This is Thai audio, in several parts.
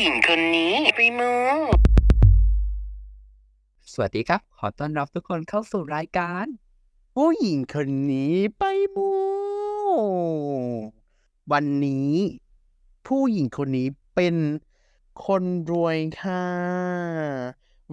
หญิงคนนี้ไปมูสวัสดีครับ ขอต้อนรับทุกคนเข้าสู่รายการ ผู้หญิงคนนี้ไปมู วันนี้ ผู้หญิงคนนี้เป็นคนรวยค่ะ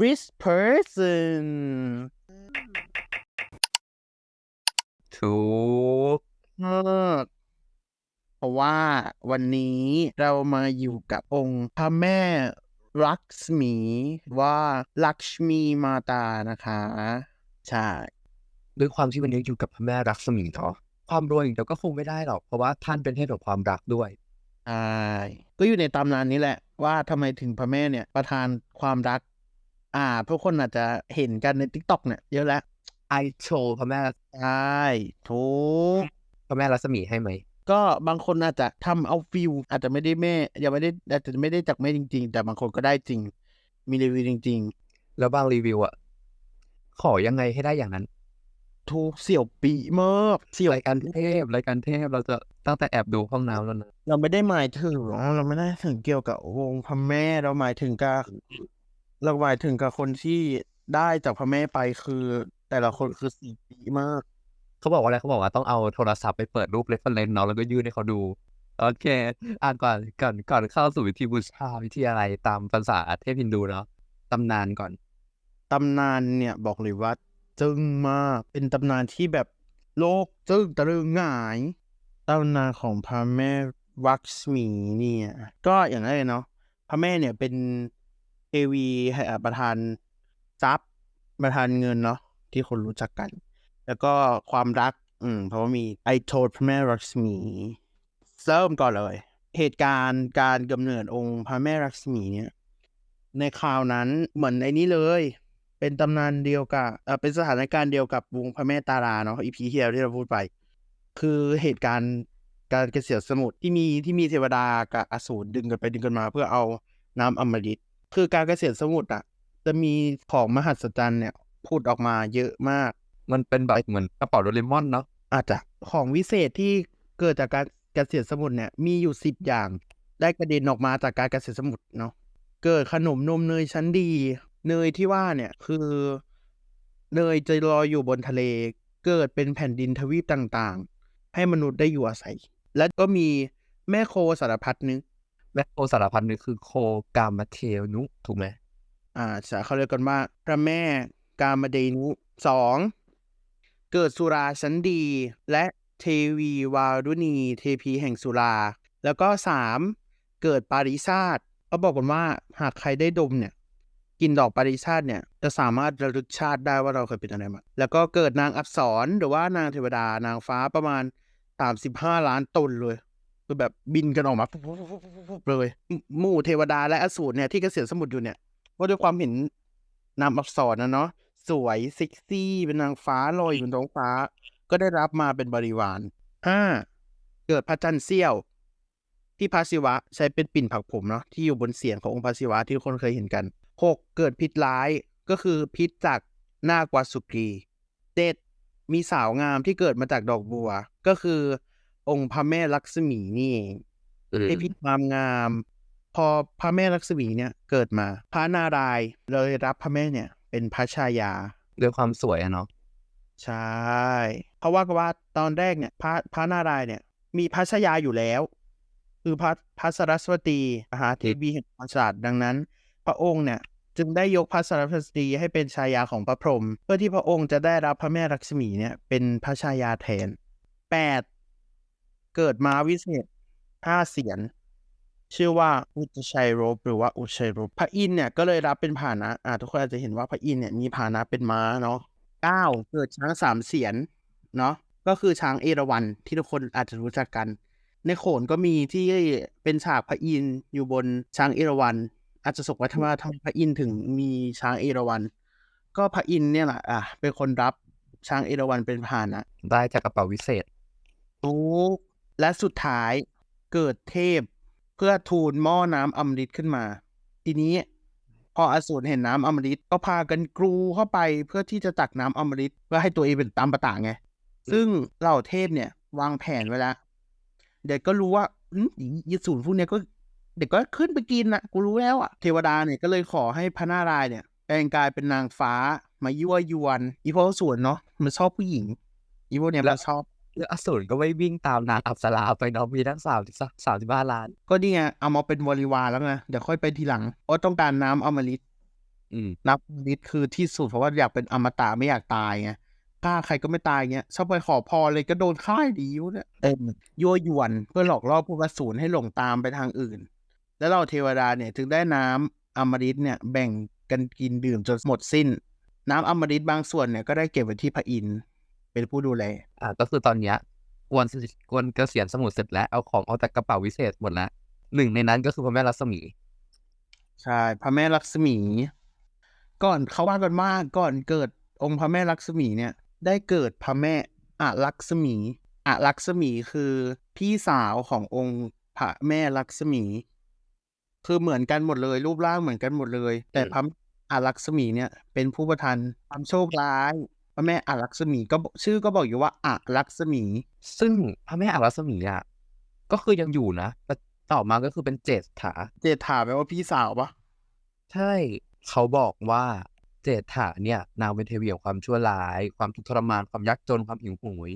rich person ถูกมาก เพราะว่าวันนี้เรามาอยู่กับองค์พระแม่ลักษมีว่าลักษมีมาตานะคะใช่ด้วยความที่วันนี้อยู่กับพระแม่รักษมีเนาะความรวยอย่างเดียวก็คงไม่ได้หรอก เพราะว่าท่านเป็นเทพแห่งความรักด้วยใช่ก็อยู่ในตำนานนี้แหละ ว่าทำไมถึงพระแม่เนี่ยประทานความรัก อ่าพวกคนอาจจะเห็นกันใน t ิ k t o k เนี่ยเยอะแล้วไอโชว์พระแม่ใช่ถูกพระแม่รักษมีให้ไหม ก็บางคนอาจจะทำเอาฟิลอาจจะไม่ได้แม่ยังไม่ได้อาจจะไม่ได้จากแม่จริง ๆ แต่บางคนก็ได้จริง มีรีวิวจริงแล้วบางรีวิวอะขอยังไงให้ได้อย่างนั้นๆถูกเสี่ยวปีมากเสี่ยวรายการเทพรายการเทพเราจะตั้งแต่แอบดูห้องน้ำแล้วนะเราไม่ได้หมายถึงเราไม่ได้ถึงเกี่ยวกับวงพระแม่เราหมายถึงกับเราหมายถึงกับคนที่ได้จากพระแม่ไปคือ แต่ละคนคือสี่ปีมาก เขาบอกว่าอะไรเขาบอกว่าต้องเอาโทรศัพท์ไปเปิดรูปเรฟเฟรนซ์เนาะแล้วก็ยื่นให้เขาดู โอเค อ่านก่อนก่อนก่อนเข้าสู่วิธีบูชาวิธีอะไรตามภาษาเทพฮินดูเนาะตำนานก่อนตำนานเนี่ยบอกเลยว่าจึ้งมากเป็นตำนานที่แบบโลกจึ้งตะลึงหงายตำนานของพระแม่วักษมีเนี่ย ก็อย่างนั้นเลยเนาะพระแม่เนี่ยเป็นเทวีให้อะประทานทรัพย์ประทานเงินเนาะที่คนรู้จักกัน แล้วก็ความรัก อืม เพราะว่ามีไอโทษพระแม่ลักษมีเริ่มก่อนเลย เหตุการณ์การกำเนิดองค์พระแม่ลักษมีเนี่ย ในคราวนั้นเหมือนไอ้นี้เลย เป็นตำนานเดียวกับเออเป็นสถานการณ์เดียวกับวงพระแม่ตาราเนาะอีพีที่แล้วที่เราพูดไป คือเหตุการณ์การเกษียณสมุทรที่มีที่มีเทวดากับอสูรดึงกันไปดึงกันมา เพื่อเอาน้ำอมฤตคือการเกษียณสมุทรอะ จะมีของมหัศจรรย์เนี่ยพูดออกมาเยอะมาก มันเป็นแบบเหมือนกระเป๋าโดเรมอนเนาะอาจจะของวิเศษที่เกิดจากการเกษียณสมุทรเนี่ยมีอยู่สิบอย่างได้กระเด็นออกมาจากการเกษตรสมุทรเนาะเกิดขนมนมเนยชั้นดี เนยที่ว่าเนี่ยคือเนยจะลอยอยู่บนทะเล เกิดเป็นแผ่นดินทวีปต่างๆ ให้มนุษย์ได้อยู่อาศัย และก็มีแม่โคสารพัดนึกแม่โคสารพันนี่คือโคกามเทวนุถูกไหมอ่าจะเขาเรียกกันว่าพระแม่กามเดนุสอง เกิดสุราชั้นดี และเทวีวารุณี เทพีแห่งสุรา แล้วก็สามเกิดปาริชาตเขาบอกกันว่าหากใครได้ดมเนี่ยกินดอกปาริชาตเนี่ยจะสามารถระลึกชาติได้ว่าเราเคยเป็นอะไรมาแล้วก็เกิดนางอับสรหรือว่านางเทวดานางฟ้าประมาณสามสิบห้าล้านตนเลยคือแบบบินกันออกมาปุ๊บเลยหมู่เทวดาและอสูรเนี่ยที่เกษียณสมุทรอยู่เนี่ยว่าด้วยความเห็นนามอักษรนะเนาะ สวยเซ็กซี่เป็นนางฟ้าลอยอยู่บนท้องฟ้า ก็ได้รับมาเป็นบริวารห้าเกิดพระจันทร์เสี้ยว ที่พระศิวะใช้เป็นปิ่นผักผมเนาะที่อยู่บนเสียงขององค์พระศิวะที่ทุกคนเคยเห็นกันหกเกิดพิษร้ายก็คือพิษจากนาควาสุกีเจ็ดมีสาวงามที่เกิดมาจากดอกบัว ก็คือ องค์พระแม่ลักษมีนี่เองให้พิษความงาม พอพระแม่ลักษมีเนี่ยเกิดมา พระนารายณ์เลยรับพระแม่เนี่ย เป็นพระชายาด้วยความสวยอะเนาะใช่เพราะว่ากันว่าตอนแรกเนี่ยพระพระนารายณ์เนี่ย มีพระชายาอยู่แล้ว คือพระพระสรัสวตีมหาเทวีแห่งความฉลาดดังนั้น พระองค์เนี่ยจึงได้ยกพระสรัสวตีให้เป็นชายาของพระพรหมเพื่อที่พระองค์จะได้รับพระแม่ลักษมีเนี่ย เป็นพระชายาแทนแปดเกิดมาวิเศษห้าเสียน ชื่อว่าอุจชัยรบหรือว่าอุชัยรบพระอินทร์เนี่ยก็เลยรับเป็นผาหนะอ่าทุกคนอาจจะเห็นว่าพระอินทร์เนี่ยมีผาหนะเป็นม้าเนาะเก้าเกิดช้างสามเสียนเนาะก็คือช้างเอราวัณที่ทุกคนอาจจะรู้จักกัน ในโขนก็มีที่เป็นฉากพระอินทร์อยู่บนช้างเอราวัณอาจจะสกว่าทำไมทำไมพระอินทร์ถึงมีช้างเอราวัณก็พระอินทร์เนี่ยแหละอะเป็นคนรับช้างเอราวัณเป็นผาหนะได้จากกระเป๋าวิเศษถูกและสุดท้ายเกิดเทพ เพื่อทูลหม้อน้ำอมฤตขึ้นมา ทีนี้พออสูรเห็นน้ำอมฤตก็พากันกรูเข้าไปเพื่อที่จะตักน้ำอมฤตเพื่อให้ตัวเองเป็นตามประตาไง ซึ่งเหล่าเทพเนี่ย วางแผนไว้แล้วเด็กก็รู้ว่าอืมอีสูรพวกเนี้ยก็ เด็กก็ขึ้นไปกินน่ะกูรู้แล้วอะเทวดาเนี่ยก็เลยขอให้พระนารายณ์เนี่ยแปลงกายเป็นนางฟ้ามายั่วยวนอีพวกอสูรเนาะมันชอบผู้หญิงอีพวกเนี่ยแล้มัวนชอบแล้ว อสูรก็ไม่วิ่งตามนางอัปสราไปเนาะมีทั้งสามสสามสิบห้าล้าน ก็นี่ไงเอามาเป็นบริวารแล้วไงเดี๋ยวค่อยไปทีหลังเพราะต้องการน้ำอมฤตอืมน้ำอมฤตคือที่สุดเพราะว่าอยากเป็นอมตะไม่อยากตายไงกล้าใครก็ไม่ตายเงี้ยชอบไปขอพรเลยก็โดนค่ายดีอยู่เนี่ยเออยั่วยวนเพื่อหลอกล่อผู้ประสูรให้หลงตามไปทางอื่น แล้วเราเทวดาเนี่ยถึงได้น้ำอมฤตเนี่ยแบ่งกันกินดื่มจนหมดสิ้น น้ำอมฤตบางส่วนเนี่ยก็ได้เก็บไว้ที่พระอินทร์ เป็นผู้ดูแลอ่าก็คือตอนเนี้ยกวนกวนเกษียณสมุทรเสร็จแล้วเอาของเอาแต่กระเป๋าวิเศษหมดแล้วหนึ่งในนั้นก็คือพระแม่รัศมี ใช่พระแม่ลักษมี ก่อนเขาว่ากันว่าก่อนเกิดองค์พระแม่ลักษมีเนี่ย ได้เกิดพระแม่อะลักษมีอะลักษมีคือพี่สาวขององค์พระแม่ลักษมี คือเหมือนกันหมดเลย รูปร่างเหมือนกันหมดเลย แต่พระอะลักษมีเนี่ย เป็นผู้ประทานความโชคร้ายพ ระแม่อะลักษมีก็บอกชื่อก็บอกอยู่ว่าอะลักษมี ซึ่งพระแม่อารัศมีอะก็คือยังอยู่นะแต่ต่อมาก็คือเป็นเจษฐาเจตถาแปลว่าพี่สาวปะใช่เขาบอกว่าเจษฐาเนี่ย นางเป็นเทวีแห่งความชั่วร้าย ความทุกข์ทรมานความยากจนความหิวโหย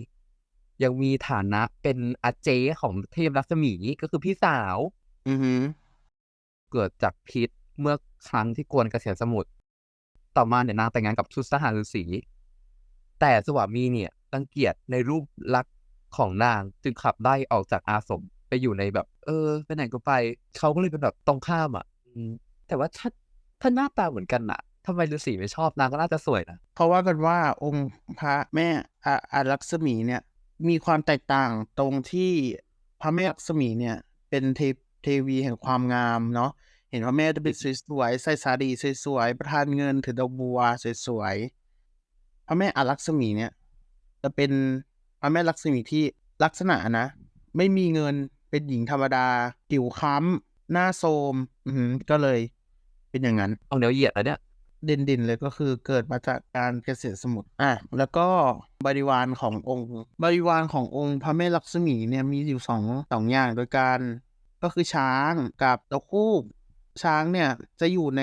ยังมีฐานะเป็นอาเจของเทพรัศมีก็คือพี่สาว อือหือเกิดจากพิษเมื่อครั้งที่กวนเกษียณสมุทรต่อมาเนี่ยนางแต่งงานกับชุดสหฤาษี แต่สวามีเนี่ยรังเกียจในรูปลักษณ์ของนางจึงขับไล่ออกจากอาสมไปอยู่ในแบบ เออไปไหนก็ไป เขาก็เลยเป็นแบบตรงข้ามอะแต่ว่าถ้าถ้าหน้าตาเหมือนกันน่ะทำไมฤาษีไม่ชอบนางก็น่าจะสวยนะเขาว่ากันว่าองค์พระแม่อาอารักษมีเนี่ย มีความแตกต่างตรงที่พระแม่ลักษมีเนี่ย เป็นเทเทวีแห่งความงามเนาะเห็นพระแม่จะเป็นสวยๆใส่สารีสวยๆประทานเงินถือดอกบัวสวยๆ พระแม่อารักษมีเนี่ย จะเป็นพระแม่ลักษมีที่ลักษณะนะ ไม่มีเงินเป็นหญิงธรรมดาผิวค้ำหน้าโทรมอือหือก็เลย เป็นอย่างนั้นเอาแนวเหยียดแล้วเนี่ยเด่นๆเลยก็คือเกิดมาจากการเกษตรสมุทรอะแล้วก็บริวารขององค์ บริวารขององค์พระแม่ลักษมีเนี่ยมีอยู่สองสองอย่างโดยการก็คือช้างกับตะคูบช้างเนี่ยจะอยู่ใน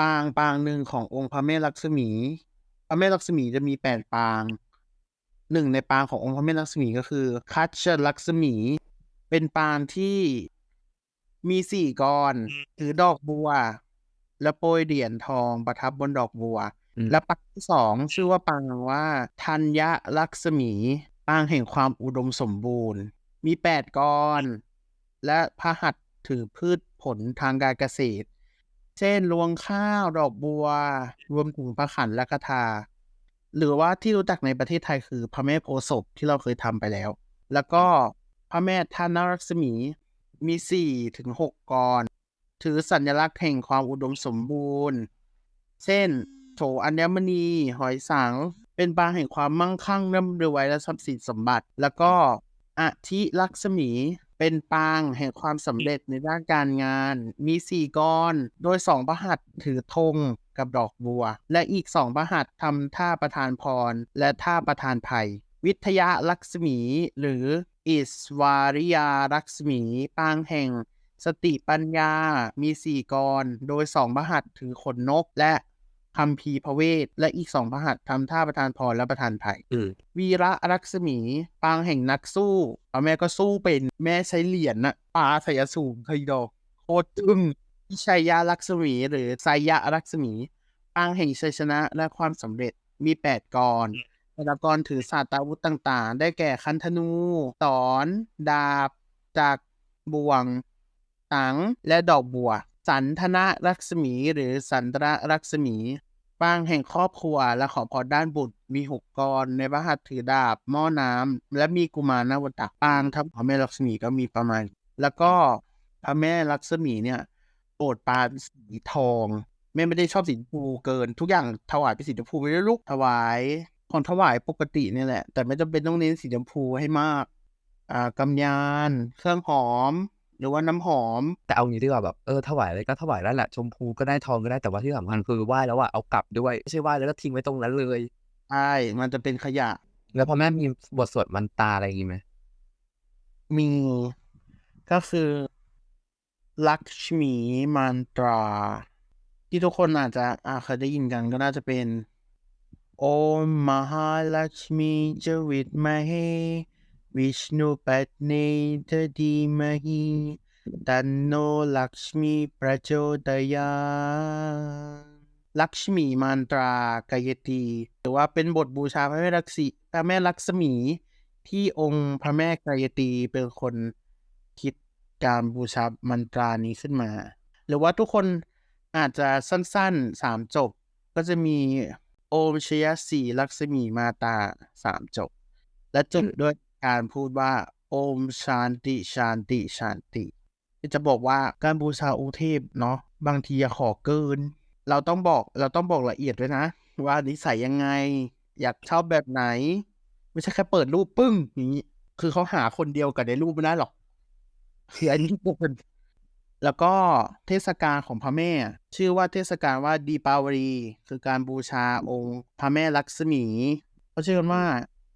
ปางปางหนึ่งขององค์พระแม่ลักษมี พระแม่ลักษมีจะมีแปดปาง หนึ่งในปางขององค์พระแม่ลักษมีก็คือคัชเชลักษมี เป็นปางที่มีสี่กรถือดอกบัว และโปรยเหรียญทองประทับบนดอกบัวอืมและปางที่สองชื่อว่าปางว่าธัญลักษมี ปางแห่งความอุดมสมบูรณ์ มีแปดกรและพระหัตถ์ถือพืชผลทางการเกษตร เช่นรวงข้าว ดอกบัว รวมถึงพระขันและกระทา หรือว่าที่รู้จักในประเทศไทยคือพระแม่โพศพที่เราเคยทำไปแล้ว แล้วก็พระแม่ทานรักษมีมีสี่ถึงหกกร ถือสัญลักษณ์แห่งความอุดมสมบูรณ์ เช่นโถอัญมณี หอยสัง เป็นปางแห่งความมั่งคั่งร่ำรวยและทรัพย์สินสมบัติ แล้วก็อธิลักษมี เป็นปางแห่งความสำเร็จในด้านการงาน มีสี่ก้อน โดยสองพระหัตถือธงกับดอกบัว และอีกสองพระหัตทำท่าประทานพร และท่าประทานภัย วิทยาลักษมี หรืออิสวาริยาลักษมี ปางแห่ง สติปัญญา มีสี่กร โดยสองพระหัตถือขนนกและ คำพีร์พระเวท และอีกสองพระหัตถ์ทำท่าประทานพรและประทานภัยอืมวีระรักษมี ปางแห่งนักสู้เอาแม่ก็สู้เป็นแม่ใช้เหรียญน่ะปาใส่อสูรเคยดอกโคตรทึ่งวิชัยยาลักษมี หรือไซยะรักษมี ปางแห่งชัยชนะและความสำเร็จมีแปดกรแต่ละกรถือศาสตราวุธต่างๆ ได้แก่คันธนู สอน ดาบจากบ่วงสังและดอกบัว สันทนะรักษมีหรือสันตระรักษมี ปางแห่งครอบครัวและขอพรด้านบุตรมีหกกรในพระหัตถ์ถือดาบหม้อน้ำและมีกุมารนวตักปางทับพระแม่ลักษมีก็มีประมาณ แล้วก็พระแม่ลักษมีเนี่ยโปรดปานสีทองแม่ไม่ได้ชอบสีชมพูเกิน ทุกอย่างถวายเป็นสีชมพูไม่ได้ลูกถวายของถวายปกติเนี่ยแหละ แต่ไม่จำเป็นต้องเน้นสีชมพูให้มากอ่ากำยาน เครื่องหอม หรือว่าน้ำหอม แต่เอางี้ดีกว่าแบบเออถวายอะไรก็ถวายได้แหละชมพูก็ได้ทองก็ได้แต่ว่าที่สำคัญคือไหว้แล้วอะเอากลับด้วยไม่ใช่ไหว้แล้วก็ทิ้งไว้ตรงนั้นเลยใช่มันจะเป็นขยะ แล้วพอแม่มีบทสวดมันตาอะไรอย่างงี้ไหมมีก็คือลักชมีมันตรา ที่ทุกคนอาจจะอาเคยได้ยินกันก็น่าจะเป็น โอมมหาลักชมีจวิตมาเฮ วิชนุปัตเนทดีมาฮีตันโนลักชมีประโจดยาลักชมีมันตรากายตีหรือว่าเป็นบทบูชาพระแม่ลักษีพระแม่ลักษมีที่องค์พระแม่กายตีเป็นคนคิดการบูชามันตรานี้ขึ้นมา หรือว่าทุกคนอาจจะสั้นๆสามจบ ก็จะมีโอมชยสีลักษมีมาตาสามจบ และจบด้วย การพูดว่า โอมชานติ ชานติ ชานติ จะบอกว่าการบูชาองค์เทพเนาะบางทีอย่าขอเกิน เราต้องบอกเราต้องบอกละเอียดด้วยนะ ว่านิสัยยังไง อยากชอบแบบไหน ไม่ใช่แค่เปิดรูปปึ้งอย่างนี้คือเขาหาคนเดียวกับในรูปไม่ได้หรอกคืออันนี้เป็นแล้วก็เทศกาลของพระแม่ ชื่อว่าเทศกาลว่าดีปาวรี คือการบูชาองค์พระแม่ลักษมีเขาเชื่อกันว่า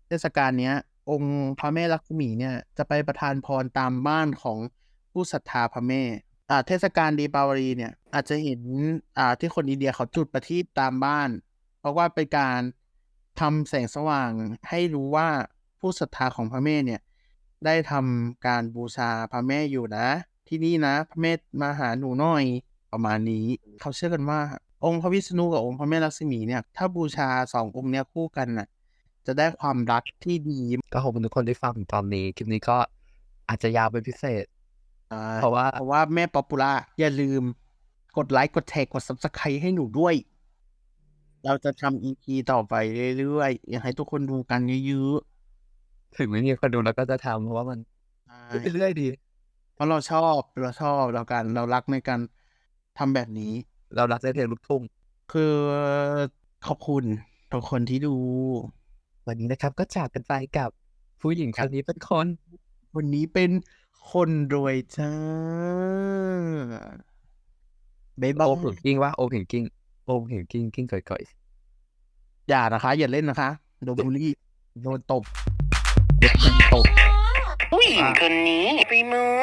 เทศกาลเนี้ย องค์พระแม่ลักษมีเนี่ยจะไปประทานพรตามบ้านของผู้ศรัทธาพระแม่อ่าเทศกาลดีปาวรีเนี่ยอาจจะเห็นอ่าที่คนอินเดียเขาจุดประทีปตามบ้าน เพราะว่าเป็นการทำแสงสว่างให้รู้ว่าผู้ศรัทธาของพระแม่เนี่ยได้ทำการบูชาพระแม่อยู่นะ ที่นี่นะพระแม่มาหาหนูน่อยประมาณนี้ เขาเชื่อกันว่า องค์พระวิษณุกับองค์พระแม่ลักษมีเนี่ยถ้าบูชาสององค์เนี้ยคู่กันน่ะ จะได้ความรักที่ดี ก็ขอบคุณทุกคนที่ฟังถึงตอนนี้ คลิปนี้ก็อาจจะยาวเป็นพิเศษอ่าเพราะว่าเพราะว่าแม่ป๊อปปูล่าอย่าลืมกดไลค์กดแชร์กด subscribe ให้หนูด้วย เราจะทำ EP ต่อไปเรื่อยๆ อยากให้ทุกคนดูกันเยอะถึงไม่มีคนดูแล้วก็จะทำเพราะว่ามันๆใช่เรื่อยๆดี เพราะเราชอบเราชอบเรากันเรารักในการทำแบบนี้ เรารักในเพลงลูกทุ่ง คือขอบคุณทุกคนที่ดู วันนี้นะครับก็จากกันไปกับผู้หญิงคนนี้เป็นคน วันนี้เป็นคนรวยจ้าบ๊ายบาโอยมถึงกิ้งว่าโอมถึงกิ้งโอมถึงกิ้งกิ้งก่อยๆอย่านะคะ อย่าเล่นนะคะโดนบูลลี่โดนตบโดนตบผู้หญิงคนนี้ฝีมือ